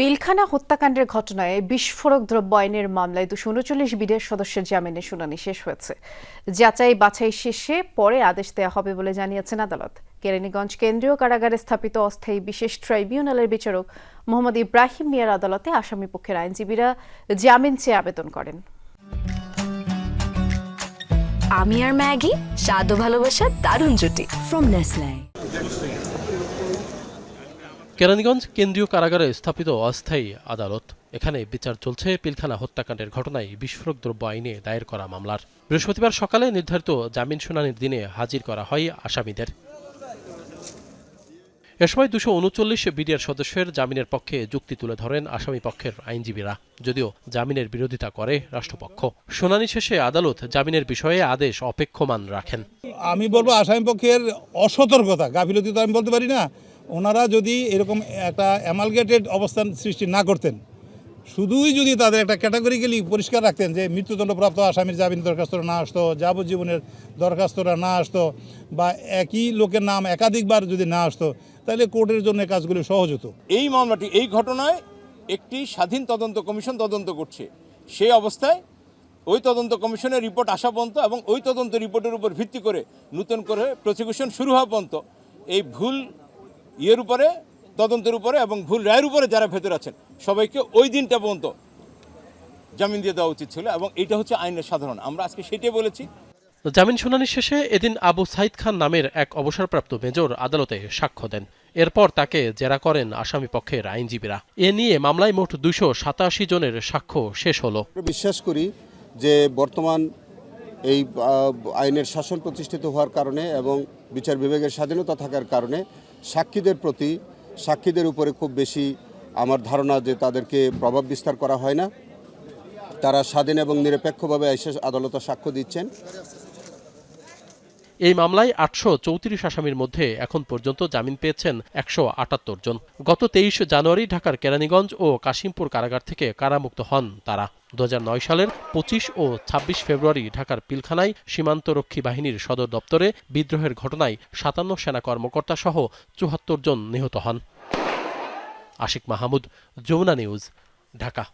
পিলখানা হত্যাকাণ্ডের ঘটনায় বিস্ফোরক দ্রব্য আইনের মামলায় দুশো উনচল্লিশ বিডের সদস্যের জামিনের শুনানি শেষ হয়েছে। যাচাই বাছাই শেষে পরে আদেশ দেওয়া হবে বলে জানিয়েছেন আদালত। কেরানীগঞ্জ কেন্দ্রীয় কারাগারে স্থাপিত অস্থায়ী বিশেষ ট্রাইব্যুনালের বিচারক মোহাম্মদ ইব্রাহিম মিয়ার আদালতে আসামি পক্ষের আইনজীবীরা জামিন চেয়ে আবেদন করেন। আমি আর ম্যাগি স্বাদ ও ভালোবাসার দারুণ জুটি। ফ্রম নেসলে কেরানীগঞ্জ কেন্দ্রীয় কারাগারে স্থাপিত অস্থায়ী আদালত। এখানে বিচার চলছে পিলখানা হত্যাকাণ্ডের ঘটনায় বিস্ফোরক দ্রব্য আইনে দায়ের করা মামলার। বৃহস্পতিবার সকালে নির্ধারিত জামিন শুনানির দিনে হাজির করা হয় আসামিদের। এ সময় দুশো উনচল্লিশ বিডিআর সদস্যের জামিনের পক্ষে যুক্তি তুলে ধরেন আসামি পক্ষের আইনজীবীরা। যদিও জামিনের বিরোধিতা করে রাষ্ট্রপক্ষ। শুনানি শেষে আদালত জামিনের বিষয়ে আদেশ অপেক্ষমান রাখেন। আমি বলব আসামি পক্ষের অসতর্কতা, গাফিলতি তো আমি বলতে পারি না। ওনারা যদি এরকম একটা অ্যামালগেটেড অবস্থান সৃষ্টি না করতেন, শুধুই যদি তাদের একটা ক্যাটাগরিক্যালি পরিষ্কার রাখতেন যে মৃত্যুদণ্ডপ্রাপ্ত আসামির জামিন দরখাস্তরা না আসতো, যাবজ্জীবনের দরখাস্তরা না আসতো বা একই লোকের নাম একাধিকবার যদি না আসতো, তাহলে কোর্টের জন্য কাজগুলি সহজ হতো। এই মামলাটি, এই ঘটনায় একটি স্বাধীন তদন্ত কমিশন তদন্ত করছে। সেই অবস্থায় ওই তদন্ত কমিশনের রিপোর্ট আসা পর্যন্ত এবং ওই তদন্ত রিপোর্টের উপর ভিত্তি করে নতুন করে প্রসিকিউশন শুরু হওয়া পর্যন্ত এই ভুল ইয়ের উপরে তদন্তের উপরে এবং ভুল রায়ের উপরে যারা ভেতরে আছেন সবাইকে ওই দিনটা পর্যন্ত জামিন দিয়ে দেওয়া উচিত ছিল এবং এটা হচ্ছে আইনের সাধারণ। আমরা আজকে সেটাই বলেছি। জামিন শুনানি শেষে এদিন আবু সাইদ খান নামের এক অবসরপ্রাপ্ত মেজর আদালতে সাক্ষ্য দেন। এরপর তাকে জেরা করেন আসামি পক্ষের আইনজীবীরা। এ নিয়ে মামলায় মোট দুশো সাতাশি জনের সাক্ষ্য শেষ হলো। বিশ্বাস করি যে বর্তমান এই আইনের শাসন প্রতিষ্ঠিত হওয়ার কারণে এবং বিচার বিভাগের স্বাধীনতা থাকার কারণে সাক্ষীদের প্রতি, সাক্ষীদের উপরে খুব বেশি আমার ধারণা যে তাদেরকে প্রভাব বিস্তার করা হয় না। তারা স্বাধীন এবং নিরপেক্ষভাবে এসে আদালতে সাক্ষ্য দিচ্ছেন। এই মামলায় আটশো চৌত্রিশ আসামির মধ্যে এখন পর্যন্ত জামিন পেয়েছেন একশো আটাত্তর জন। গত তেইশ জানুয়ারি ঢাকার কেরানীগঞ্জ ও কাশিমপুর কারাগার থেকে কারামুক্ত হন তারা। দু হাজার নয় সালের পঁচিশ ও ২৬ ফেব্রুয়ারি ঢাকার পিলখানায় সীমান্তরক্ষী বাহিনীর সদর দপ্তরে বিদ্রোহের ঘটনায় সাতান্ন সেনা কর্মকর্তা সহ চুহাত্তর জন নিহত হন। আশিক মাহমুদ, যমুনা নিউজ, ঢাকা।